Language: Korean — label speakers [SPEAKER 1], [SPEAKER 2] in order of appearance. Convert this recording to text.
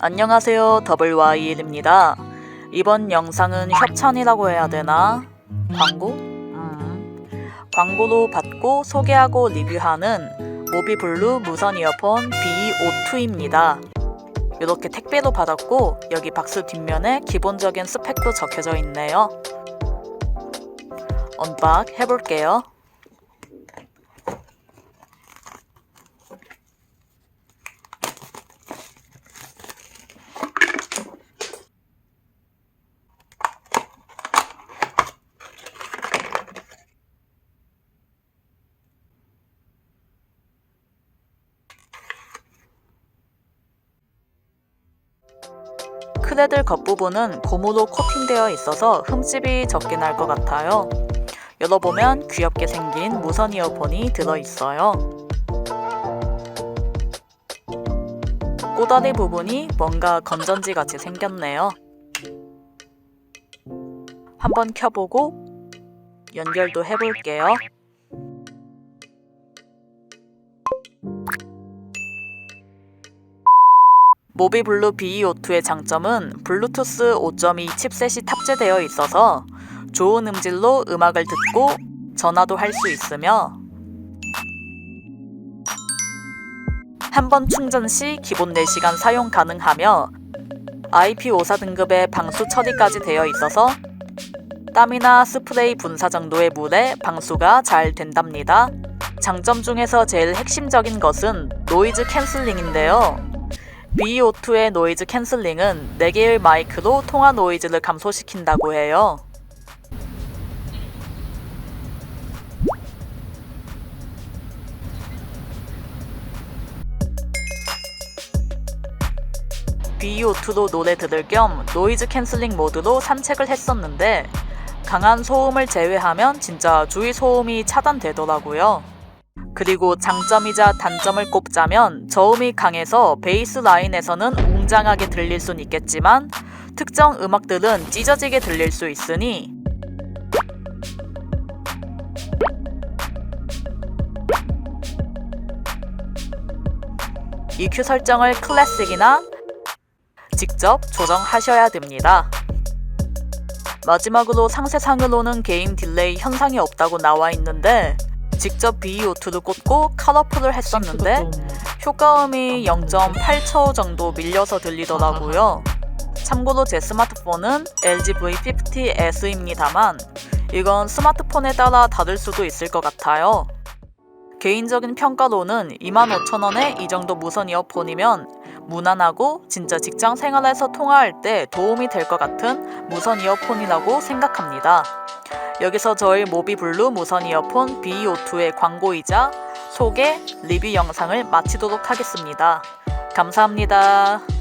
[SPEAKER 1] 안녕하세요. WYL입니다. 이번 영상은 협찬이라고 해야 되나? 광고? 음. 광고로 받고 소개하고 리뷰하는 모비블루 무선 이어폰 B52입니다. 이렇게 택배로 받았고 여기 박스 뒷면에 기본적인 스펙도 적혀져 있네요. 언박 해볼게요. 크레들 겉부분은 고무로 코팅되어 있어서 흠집이 적게 날 것 같아요. 열어보면 귀엽게 생긴 무선 이어폰이 들어있어요. 꼬다리 부분이 뭔가 건전지 같이 생겼네요. 한번 켜보고 연결도 해볼게요. 모비블루 BE52의 장점은 블루투스 5.2 칩셋이 탑재되어 있어서 좋은 음질로 음악을 듣고 전화도 할 수 있으며 한 번 충전 시 기본 4시간 사용 가능하며 IP54 등급의 방수 처리까지 되어 있어서 땀이나 스프레이 분사 정도의 물에 방수가 잘 된답니다. 장점 중에서 제일 핵심적인 것은 노이즈 캔슬링인데요. BO2의 노이즈 캔슬링은 4개의 마이크로 통화 노이즈를 감소시킨다고 해요. BO2로 노래 들을 겸 노이즈 캔슬링 모드로 산책을 했었는데 강한 소음을 제외하면 진짜 주위 소음이 차단되더라고요. 그리고 장점이자 단점을 꼽자면 저음이 강해서 베이스 라인에서는 웅장하게 들릴 순 있겠지만 특정 음악들은 찢어지게 들릴 수 있으니 EQ 설정을 클래식이나 직접 조정하셔야 됩니다. 마지막으로 상세상으로는 게임 딜레이 현상이 없다고 나와 있는데 직접 BE5를 꽂고 컬러풀을 했었는데 효과음이 0.8초 정도 밀려서 들리더라고요. 참고로 제 스마트폰은 LG V50S입니다만 이건 스마트폰에 따라 다를 수도 있을 것 같아요. 개인적인 평가로는 25,000원에 이 정도 무선 이어폰이면 무난하고 진짜 직장 생활에서 통화할 때 도움이 될 것 같은 무선 이어폰이라고 생각합니다. 여기서 저희 모비블루 무선 이어폰 BE52의 광고이자 소개, 리뷰 영상을 마치도록 하겠습니다. 감사합니다.